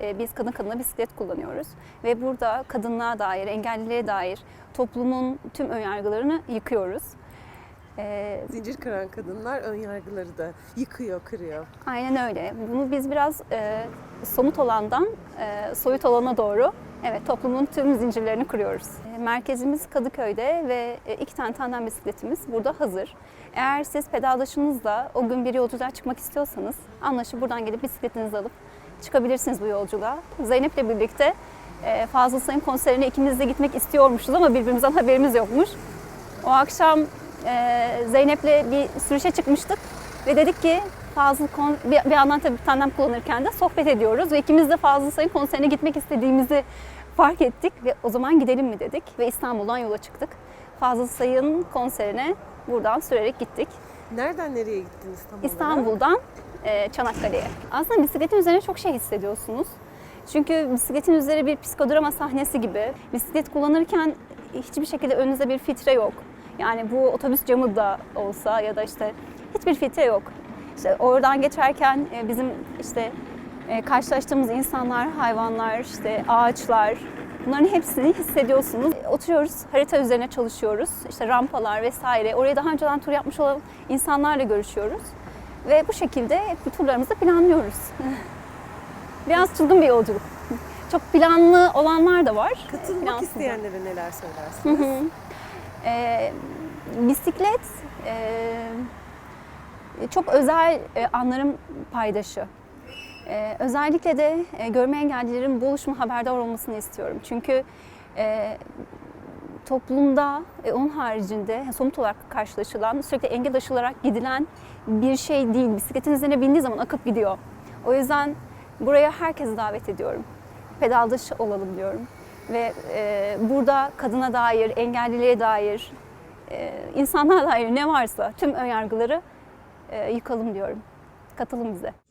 E, Biz kadın kadına bisiklet kullanıyoruz ve burada kadınlığa dair, engelliliğe dair toplumun tüm önyargılarını yıkıyoruz. E, Zincir kıran kadınlar ön yargıları da yıkıyor, kırıyor. Aynen öyle. Bunu biz biraz e, somut olandan e, soyut olana doğru evet toplumun tüm zincirlerini kırıyoruz. E, merkezimiz Kadıköy'de ve e, iki tane tandem bisikletimiz burada hazır. Eğer siz pedaldaşınızla o gün bir yolculuğa çıkmak istiyorsanız anlaşıp buradan gelip bisikletinizi alıp çıkabilirsiniz bu yolculuğa. Zeynep'le birlikte e, Fazıl Say'ın konserine ikimiz de gitmek istiyormuşuz ama birbirimizden haberimiz yokmuş. O akşam e, Zeynep'le bir sürüşe çıkmıştık ve dedik ki Fazıl kon- bir, bir yandan tabii tandem kullanırken de sohbet ediyoruz ve ikimiz de Fazıl Say'ın konserine gitmek istediğimizi fark ettik ve o zaman gidelim mi dedik ve İstanbul'dan yola çıktık. Fazıl Say'ın konserine buradan sürerek gittik. Nereden nereye gittiniz tam? İstanbul'dan e, Çanakkale'ye. Aslında bisikletin üzerine çok şey hissediyorsunuz. Çünkü bisikletin üzeri bir psikodrama sahnesi gibi. Bisiklet kullanırken hiçbir şekilde önünüzde bir filtre yok. Yani bu otobüs camı da olsa ya da işte hiçbir filtre yok. İşte oradan geçerken e, bizim işte e, karşılaştığımız insanlar, hayvanlar, işte ağaçlar bunların hepsini hissediyorsunuz. Oturuyoruz, harita üzerine çalışıyoruz. İşte rampalar vesaire. Oraya daha önceden tur yapmış olan insanlarla görüşüyoruz. Ve bu şekilde turlarımızı planlıyoruz. Biraz çılgın bir yolculuk. Çok planlı olanlar da var. Katılmak Plansız isteyenlere neler söylersiniz? Ee, bisiklet e, çok özel e, anların paydaşı. Ee, özellikle de e, görme engellilerin bu oluşuma haberdar olmasını istiyorum. Çünkü e, toplumda e, onun haricinde somut olarak karşılaşılan, sürekli engel aşılarak gidilen bir şey değil. Bisikletin üzerine bindiği zaman akıp gidiyor. O yüzden buraya herkesi davet ediyorum. Pedaldaşı olalım diyorum. Ve e, burada kadına dair, engelliliğe dair, e, insanlara dair ne varsa tüm önyargıları e, yıkalım diyorum. Katılın bize.